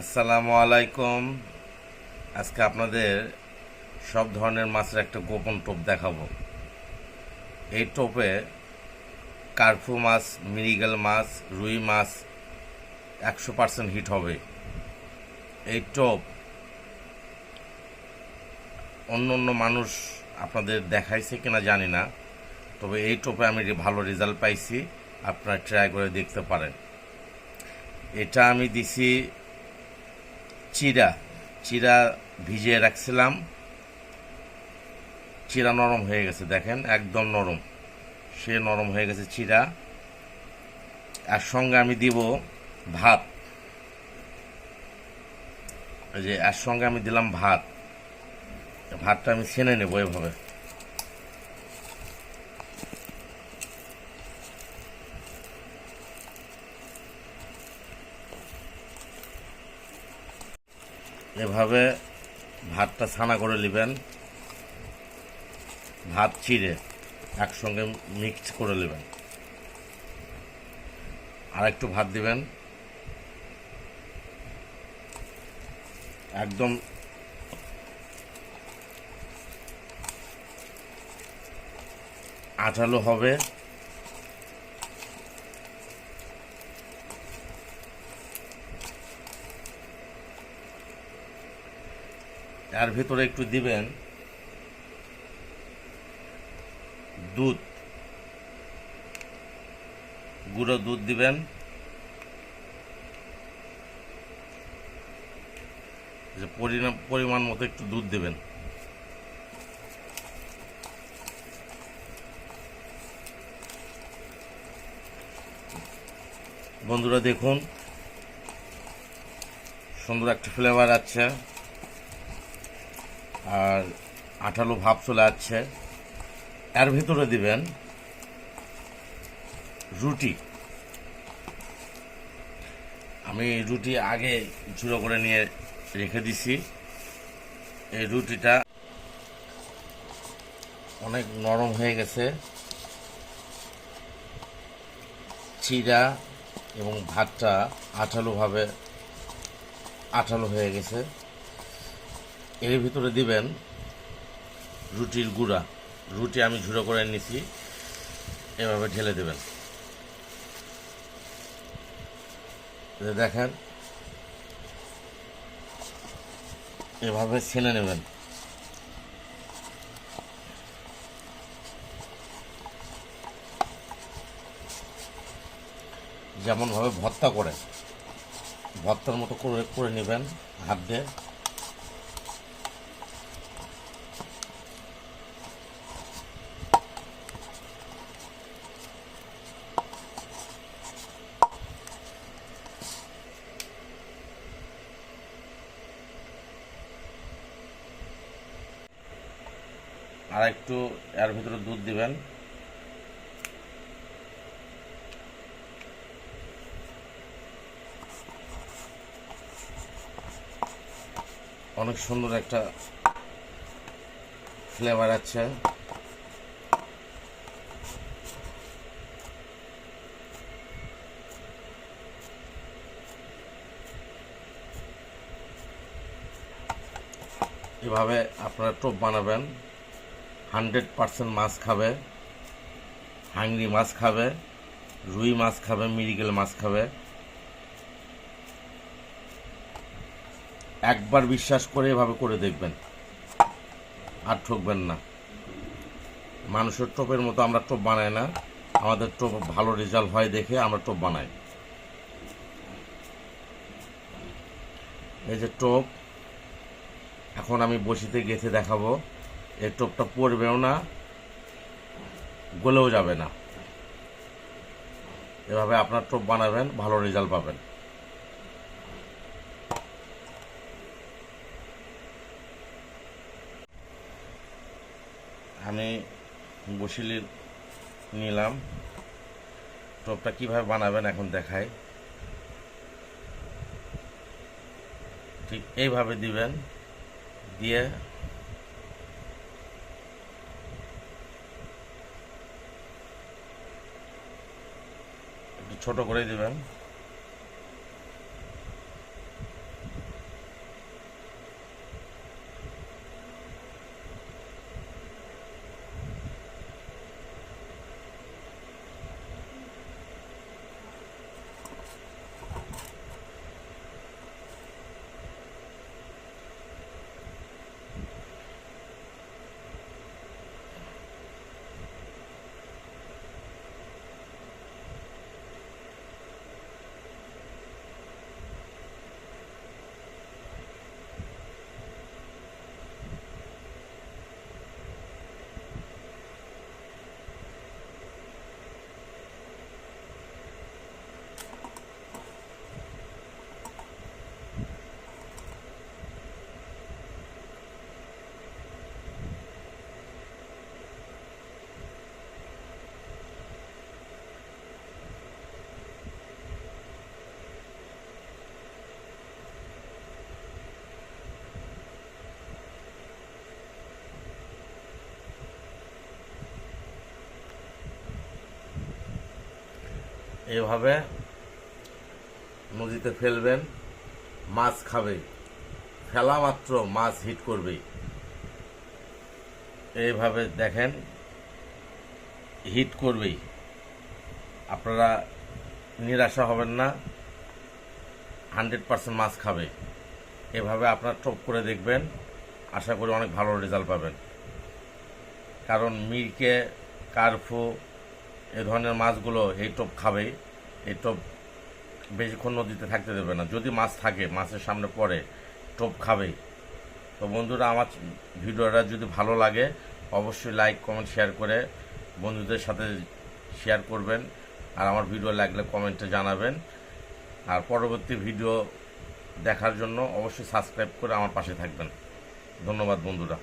আসসালামু আলাইকুম। আজকে আপনাদের সব ধরনের মাছের একটা গোপন টোপ দেখাবো। এই টোপে কার্ফু মাছ মিরিগেল মাছ, রুই মাছ একশো পার্সেন্ট হিট হবে। এই টোপ অন্য অন্য মানুষ আপনাদের দেখাইছে কিনা জানি না, তবে এই টোপে আমি ভালো রেজাল্ট পাইছি, আপনারা ট্রাই করে দেখতে পারেন। এটা আমি দিছি চিরা চিরা ভিজিয়ে রাখছিলাম। চিরা নরম হয়ে গেছে, দেখেন, একদম নরম। সে নরম হয়ে গেছে চিরা। আর সঙ্গে আমি দিব ভাত। যে এর সঙ্গে আমি দিলাম ভাত। ভাতটা আমি ছেনে নেব এভাবে। এভাবে ভাতটা ছানা করে নেবেন। ভাত চিড়ে একসঙ্গে মিক্স করে নেবেন। আর একটু ভাত দিবেন। একদম আঠালো হবে। তার ভিতরে একটু দিবেন। দুধ। গুঁড়ো দুধ দিবেন। যে পরিণাম- পরিমাণ মতো একটু দুধ দেবেন। বন্ধুরা দেখুন, সুন্দর একটা ফ্লেভার আছে। আর আঠালো ভাব চলে আসছে। এর ভিতরে দিবেন রুটি। আমি রুটি আগে চুড়ো করে নিয়ে রেখে দিছি। এই রুটিটা অনেক নরম হয়ে গেছে। চিরা এবং ভাতটা আঠালোভাবে আঠালো হয়ে গেছে। এর ভিতরে দিবেন রুটির গুঁড়া। রুটি আমি ঝুড়ো করে নিছি এভাবে ঢেলে দেবেন। দেখেন, এভাবে ছেনে নেবেন। যেমনভাবে ভর্তা করে, ভর্তার মতো করে করে নেবেন হাত দিয়ে। আর একটু এর ভিতরে দুধ দিবেন। অনেক সুন্দর একটা ফ্লেভার আছে। এভাবে আপনারা টোপ বানাবেন। হান্ড্রেড পার্সেন্ট মাছ খাবে, হাংরি মাছ খাবে, রুই মাছ খাবে, মিরিগেল মাছ খাবে। একবার বিশ্বাস করে এভাবে করে দেখবেন, আর ঠকবেন না। মানুষের টোপের মতো আমরা টোপ বানাই না, আমাদের টোপ ভালো রেজাল্ট হয় দেখে আমরা টোপ বানাই। এই যে টোপ, এখন আমি বসিতে গেছে দেখাবো। এই টোপটা পড়বেও না, গলেও যাবে না। এভাবে আপনার টোপ বানাবেন, ভালো রেজাল্ট পাবেন। আমি বসিলি নিলাম। টোপটা কীভাবে বানাবেন এখন দেখাই। ঠিক এইভাবে দিবেন, দিয়ে ছোট করে দিবেন। এভাবে নদীতে ফেলবেন, মাছ খাবে। ফেলা মাত্র মাছ হিট করবে। এইভাবে দেখেন, হিট করবেই। আপনারা নিরাশা হবেন না, হান্ড্রেড পার্সেন্ট মাছ খাবে। এভাবে আপনার টপ করে দেখবেন, আশা করি অনেক ভালো রেজাল্ট পাবেন। কারণ মিরকে কার্ফু এ ধরনের মাছগুলো এই টোপ খাবে, এই টোপ বেশিক্ষণ নদীতে থাকতে দেবে না। যদি মাছ থাকে, মাছের সামনে পড়ে, টোপ খাবে। তো বন্ধুরা, আমার ভিডিওটা যদি ভালো লাগে, অবশ্যই লাইক কমেন্ট শেয়ার করে বন্ধুদের সাথে শেয়ার করবেন। আর আমার ভিডিও লাগলে কমেন্টে জানাবেন। আর পরবর্তী ভিডিও দেখার জন্য অবশ্যই সাবস্ক্রাইব করে আমার পাশে থাকবেন। ধন্যবাদ বন্ধুরা।